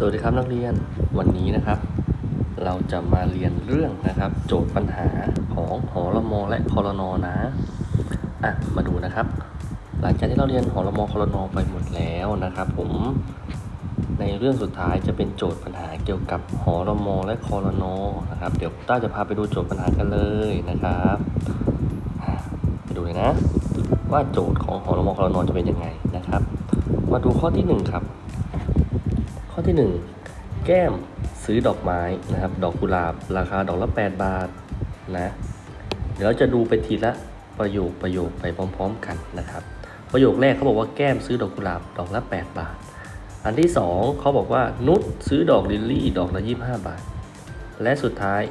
สวัสดีครับนักเรียนวันนี้นะครับ เราจะมาเรียนเรื่องนะครับ โจทย์ปัญหาของหอรมอและคอรนอนะอะมาดูนะครับ หลังจากที่เราเรียนหอรมอคอรนอไปหมดแล้วนะครับ ผมในเรื่องสุดท้ายจะเป็นโจทย์ปัญหาเกี่ยวกับหอรมอและคอรนอนะครับ เดี๋ยวต้าจะพาไปดูโจทย์ปัญหากันเลยนะครับไปดูเลยนะ ว่าโจทย์ของหอรมอคอรนอจะเป็นยังไงนะครับ มาดูข้อที่หนึ่งครับ ข้อที่ 1 แก้มซื้อดอกไม้นะครับ ดอกกุหลาบ ราคาดอกละ 8 บาทนะ เดี๋ยวเราจะดูไปทีละประโยคประโยคไปพร้อม ๆ กันนะครับ ประโยคแรกเขาบอกว่าแก้มซื้อดอกกุหลาบดอกละ 8 บาท อันที่ 2เขาบอกว่านุชซื้อดอกลิลลี่ ดอกละ 25 บาท และสุดท้าย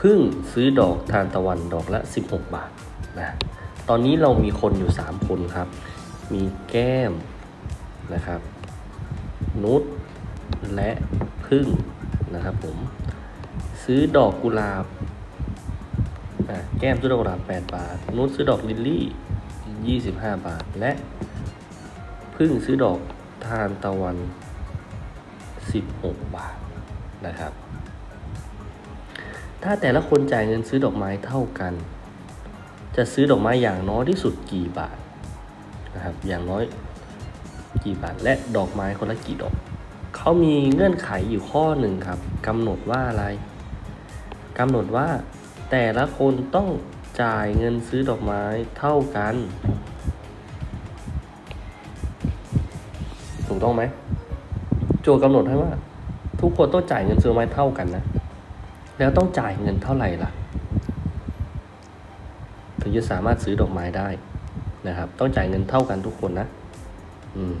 พึ่งซื้อดอกทานตะวันดอกละ 16 บาทนะตอนนี้เรามีคนอยู่ 3 คนครับ มีแก้มนะครับ นุช และพึ่งนะครับผม ซื้อดอกกุหลาบแก้มซื้อดอกกุหลาบ8 บาท นุชซื้อดอกลิลลี่ 25 บาท และพึ่งซื้อดอกทานตะวัน 16 บาทนะครับ ถ้าแต่ละคนจ่ายเงินซื้อดอกไม้เท่ากัน จะซื้อดอกไม้อย่างน้อยที่สุดกี่บาทนะครับ อย่างน้อยกี่บาท และดอกไม้คนละกี่ดอก เขามีเงื่อนไขอยู่ข้อหนึ่งครับกำหนดว่าอะไรกำหนดว่า แต่ละคนต้องจ่ายเงินซื้อดอกไม้เท่ากัน ถูกต้องไหมโจทย์กำหนดให้ว่า ทุกคนต้องจ่ายเงินซื้อดอกไม้เท่ากันนะ แล้วต้องจ่ายเงินเท่าไหร่ล่ะถึงจะสามารถซื้อดอกไม้ได้นะครับ ต้องจ่ายเงินเท่ากันทุกคนนะ อืม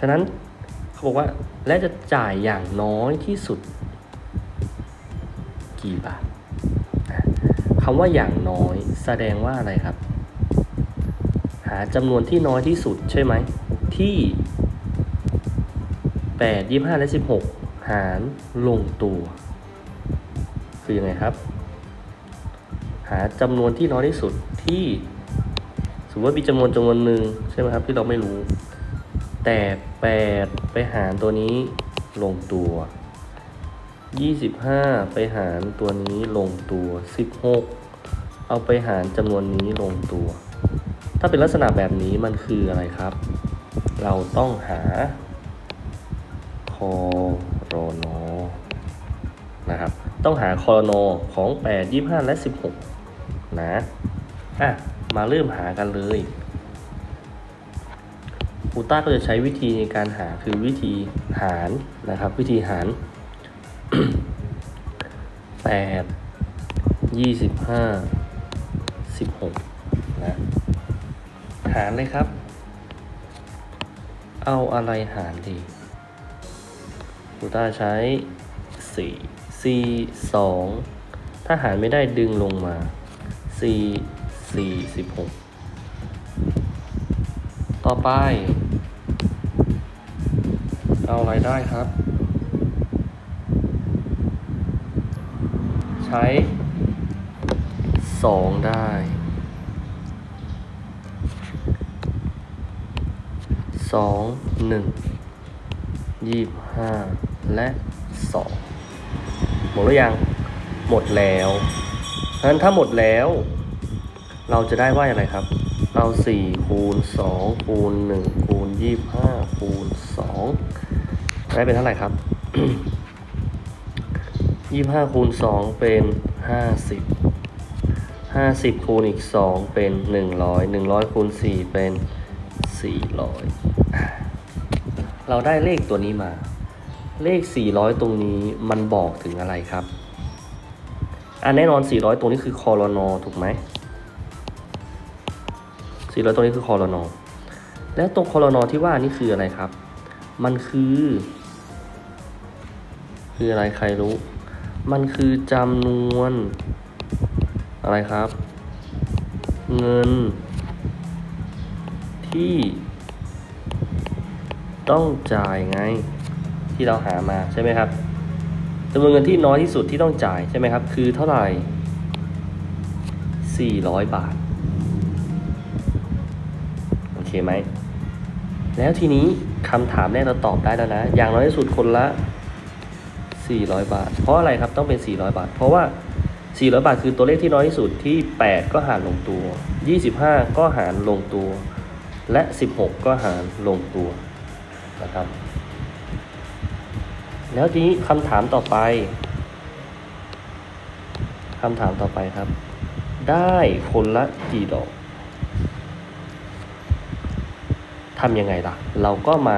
ฉะนั้น เขาบอกว่าและจะจ่ายอย่างน้อยที่สุด กี่บาทคำว่าอย่างน้อยแสดงว่าอะไรครับ หาจำนวนที่น้อยที่สุดใช่ไหม ที่แปดยี่ห้าและสิบหกหารลงตัว คือยังไงครับ หาจำนวนที่น้อยที่สุดที่สมมติว่ามีจำนวนจำนวนหนึ่งใช่ไหมครับที่เราไม่รู้ แต่แปดไปหารตัวนี้ลงตัวยี่สิบห้าไปหารตัวนี้ลงตัวสิบหกเอาไปหารจำนวนนี้ลงตัว ถ้าเป็นลักษณะแบบนี้มันคืออะไรครับ เราต้องหาคอรโนนะครับ ต้องหาคอรนของ 8 25 และ 16 นะ อะ มาเริ่มหากันเลย ครูต้าก็จะใช้วิธีในการหาคือวิธีหารนะครับ วิธีหารแปดยี่สิบห้าสิบหกนะหารเลยครับ เอาอะไรหารดีครูต้าใช้สี่สี่สองถ้าหารไม่ได้ดึงลงมาสี่สี่สิบหกต่อไป เอาอะไรได้ครับ ใช้สองได้สองหนึ่งยี่ห้าและสองหมดหรือยัง หมดแล้วเพราะฉะนั้นถ้าหมดแล้ว เราจะได้ว่าอย่างไรครับเราสี่คูณสองคูณหนึ่งคูณยี่ห้าคูณสอง ได้เป็นเท่าไหร่ครับยี่สิบห้าคูณสองเป็นห้าสิบห้าสิบคูณอีกสองเป็นหนึ่งร้อยหนึ่งร้อยคูณสี่เป็นสี่ร้อยเราได้เลขตัวนี้มา เลข400ตรงนี้มันบอกถึงอะไรครับอะแน่นอน400ตรงนี้คือคอรนอถูกไหม400ตรงนี้คือคอรนอแล้วตรงคอรนอที่ว่านี่คืออะไรครับ มันคือ คืออะไรใครรู้ มันคือจำนวน อะไรครับ เงิน ที่ ต้องจ่ายไง ที่เราหามาใช่ไหมครับจำนวนเงินที่น้อยที่สุดที่ต้องจ่ายใช่ไหมครับ คือเท่าไหร่ 400 บาท โอเคไหมแล้วทีนี้คำถามแรกเราตอบได้แล้วนะ อย่างน้อยที่สุดคนละ 400 บาท เพราะอะไรครับต้องเป็น 400 บาท เพราะว่า 400 บาทคือตัวเลขที่น้อยที่สุดที่ 8 ก็หารลงตัว 25 ก็หารลงตัว และ 16 ก็หารลงตัวนะครับ แล้วทีนี้คำถามต่อไปคำถามต่อไปครับ ได้คนละกี่ดอกทำยังไงล่ะ เราก็มา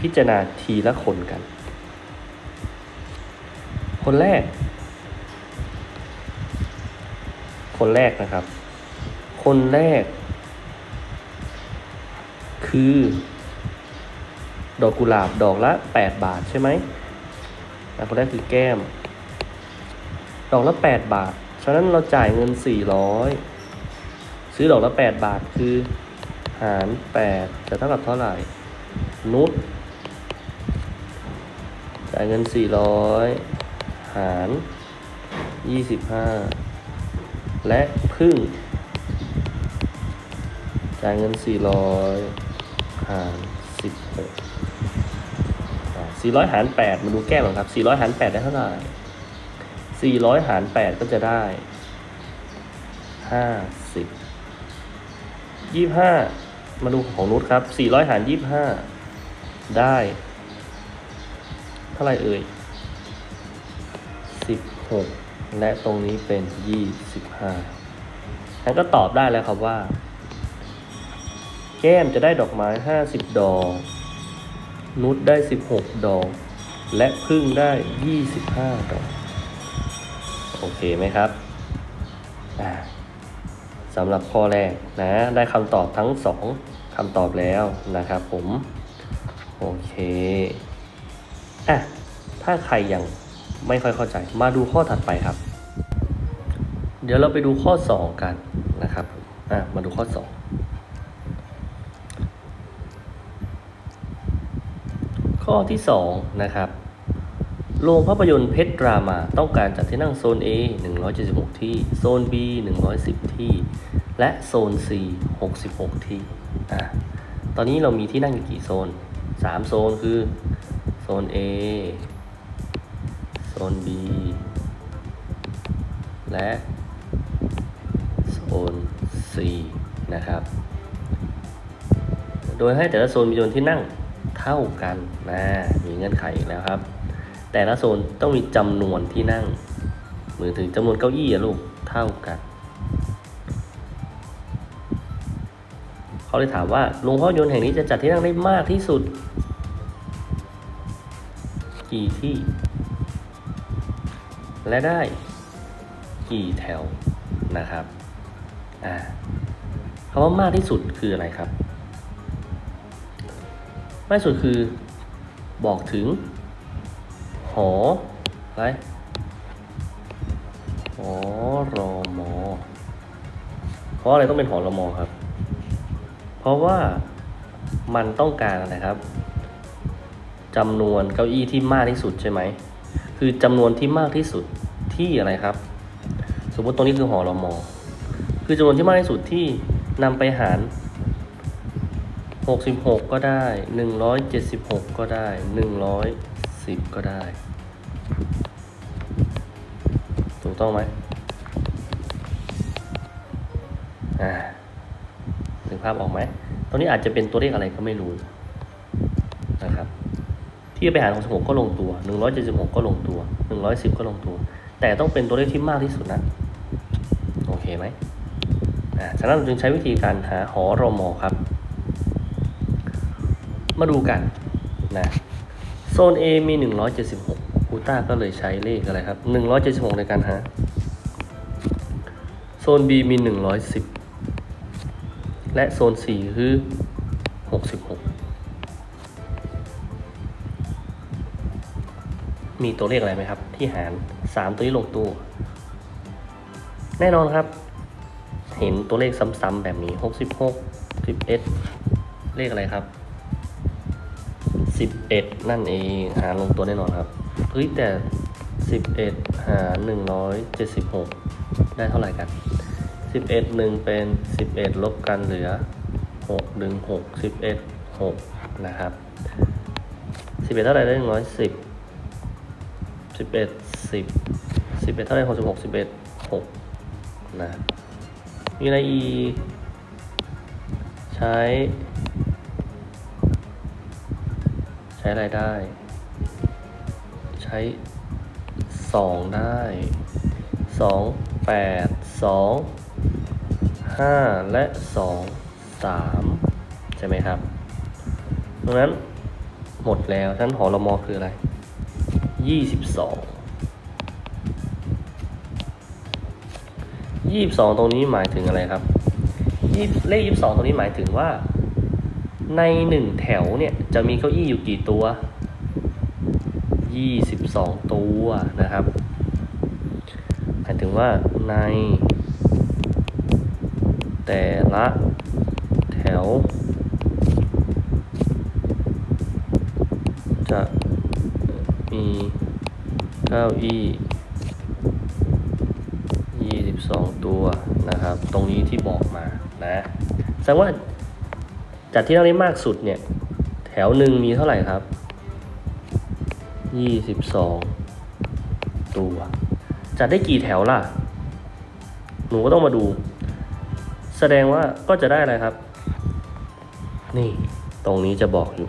พิจารณาทีละคนกัน คนแรก คนแรกนะครับ คนแรก คือ ดอกกุหลาบดอกละ 8 บาทใช่ไหมคนแรกคือแก้ม ดอกละ 8 บาท ฉะนั้นเราจ่ายเงิน 400 ซื้อดอกละ 8 บาทคือ หาร 8 จะเท่ากับเท่าไหร่ นุชจ่ายเงิน 400 หาร 25 และพึ่ง จ่ายเงิน 400 หาร 16อ่า400 หาร 8 มาดูแก้มก่อนครับ 400 หาร 8 ได้เท่าไหร่ 400 หาร 8 ก็จะได้ 50 25 มาดูของนุชครับ 400 หาร 25 ได้ เท่าไหร่เอ่ย 16 และตรงนี้เป็น 25นั่นก็ตอบได้แล้วครับว่า แก้มจะได้ดอกไม้ 50 ดอก นุชได้ 16 ดอก และพึ่งได้ 25 ดอก โอเคไหมครับสำหรับข้อแรกนะ ได้คำตอบทั้งสองคำตอบแล้วนะครับผม โอเคอะถ้าใครยัง ไม่ค่อยเข้าใจ มาดูข้อถัดไปครับ เดี๋ยวเราไปดูข้อ 2 กันนะครับอะมาดูข้อ 2 ข้อที่ 2 นะครับโรงภาพยนตร์เพชรดรามาต้องการจัดที่นั่งโซน A 176 ที่ โซน B 110 ที่ และโซน C 66 ที่อะตอนนี้เรามีที่นั่งอยู่กี่โซน 3 โซนคือ โซน A น B และโซน C นะครับ โดยให้แต่ละโซนมีจำนวนที่นั่งเท่ากันนะมีเงื่อนไขแล้วครับ แต่ละโซนต้องมีจำนวนที่นั่งหมือถึงจำนวนเก้าอี้อะลูกเท่ากันเขาเลยถามว่าโรงภาพยนตร์แห่งนี้จะจัดที่นั่งได้มากที่สุด กี่ที่ และได้กี่แถวนะครับอ่าคำว่ามากที่สุดคืออะไรครับ มากที่สุดคือบอกถึง หออะไรหอรอมอเพราะอะไรต้องเป็นหอรอมอครับ เพราะว่ามันต้องการอะไรครับจำนวนเก้าอี้ที่มากที่สุดใช่ไหม คือจำนวนที่มากที่สุดที่อะไรครับ สมมติตรงนี้คือหอรอมอคือจำนวนที่มากที่สุดที่นำไปหาร 66 ก็ได้ 176 ก็ได้ 110 ก็ได้ ถูกต้องไหมอ่าถึงภาพออกไหมตรงนี้อาจจะเป็นตัวเลขอะไรก็ไม่รู้นะครับ ที่ไปหาร66 ก็ลงตัว 176 ก็ลงตัว 110 ก็ลงตัว แต่ต้องเป็นตัวเลขที่มากที่สุดนะ โอเคไหมอ่าฉะนั้นเราจึงใช้วิธีการหาหอรอมอครับ มาดูกันนะโซน A มี 176คูต้าก็เลยใช้เลขอะไรครับ 176 ในการหา โซน B มี 110 และโซน C คือ 66 มีตัวเลขอะไรไหมครับ ที่หาร 3 ตัวนี้ลงตัว แน่นอนครับ เห็นตัวเลขซ้ำๆแบบนี้ 66 11 เลขอะไรครับสิบเอ็ดนั่นเองหารลงตัวแน่นอนครับเฮ้ยแต่สิบเอ็ดหารหนึ่งร้อยเจ็ดสิบหกได้เท่าไหร่กันสิบเอ็ดหนึ่งเป็นสิบเอ็ดลบกันเหลือหกดึงหกสิบเอ็ดหกนะครับสิบเอ็ดเท่าไหร่ได้หนึ่งร้อย สิบเอ็ดสิบสิบเอ็ดเท่าไหร่หกสิบหกสิบเอ็ดหกนะ มีอะไรอีกใช้ ใช้อะไรได้ ใช้สองได้สองแปดสองห้าและสองสามใช่ไหมครับดังนั้นหมดแล้วท่านหอรมอคืออะไร ยี่สิบสองยี่สิบสองตรงนี้หมายถึงอะไรครับยี่เลขยี่สิบสองตรงนี้หมายถึงว่า ในหนึ่งแถวเนี่ยจะมีเก้าอี้อยู่กี่ตัว22ตัวนะครับหมายถึงว่าในแต่ละแถว จะ มีเก้าอี้ 22 ตัวนะครับ ตรงนี้ที่บอกมานะแสดงว่าจากที่เราได้มากสุดเนี่ย แถวหนึ่งมีเท่าไหร่ครับยี่สิบสองตัว จัดได้กี่แถวล่ะ หนูก็ต้องมาดู แสดงว่าก็จะได้อะไรครับ นี่ตรงนี้จะบอกอยู่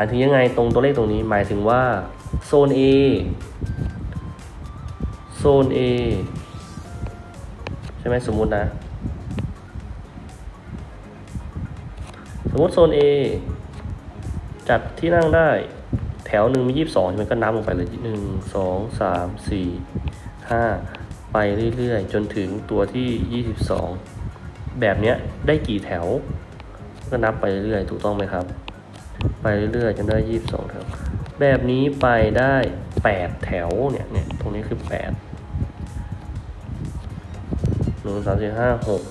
มายถึงยังไงตรงตัวเลขตรงนี้ หมายถึงว่าโซน A โซน A ใช่ไหมสมมุตินะ สมมติโซน A จัดที่นั่งได้แถวหนึ่งมียี่สิบสองใช่ไหมก็นับลงไปเลยหนึ่งสองสามสี่ห้าไปเรื่อยๆ จนถึงตัวที่ยี่สิบสองแบบเนี้ยได้กี่แถว ก็นับไปเรื่อยๆ ถูกต้องไหมครับ ไปเรื่อยๆจนได้ยี่สิบสองแถว แบบนี้ไปได้แปดแถวเนี่ยเนี่ยตรงนี้คือแปดหนึ่งสามสี่ห้าหก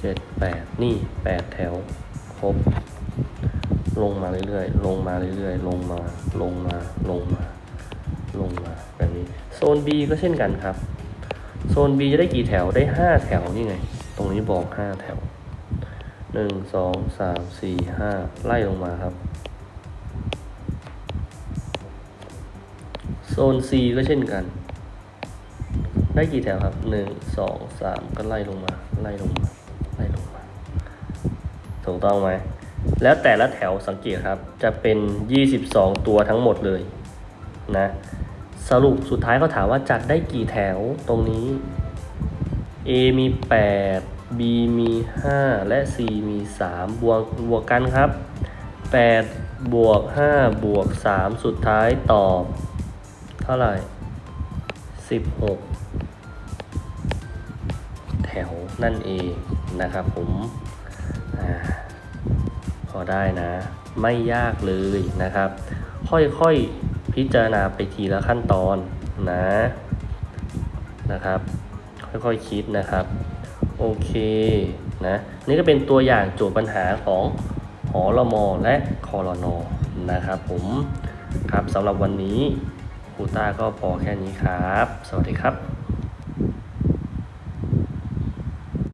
เจ็ดแปดนี่แปดแถว ครบ ลงมาเรื่อยๆ ลงมาเรื่อยๆ ลงมา ลงมา ลงมา ลงมาแบบนี้ โซน B ก็เช่นกันครับ โซน B จะได้กี่แถวได้ห้าแถวนี่ไง ตรงนี้บอกห้าแถว หนึ่งสองสามสี่ห้าไล่ลงมาครับ โซน C ก็เช่นกัน ได้กี่แถวครับหนึ่งสองสามก็ไล่ลงมา ไล่ลงมา ไล่ลงมา ถูกต้องไหม แล้วแต่ละแถวสังเกตครับ จะเป็น 22 ตัวทั้งหมดเลยนะ สรุปสุดท้ายเขาถามว่าจัดได้กี่แถวตรงนี้ A มี 8 B มี 5 และ C มี 3 บวกบวกกันครับ 8 บวก 5 บวก 3 สุดท้ายตอบ เท่าไหร่ 16 แถวนั่นเองนะครับผมอพอได้นะ ไม่ยากเลยนะครับ ค่อยๆพิจารณาไปทีละขั้นตอนนะนะครับ ค่อยๆคคิดนะครับ โอเคนะนี่ก็เป็นตัวอย่างโจทย์ปัญหาของหอรมอและคอรนอนะครับผมครับสำหรับวันนี้ครูต้าก็พอแค่นี้ครับ สวัสดีครับ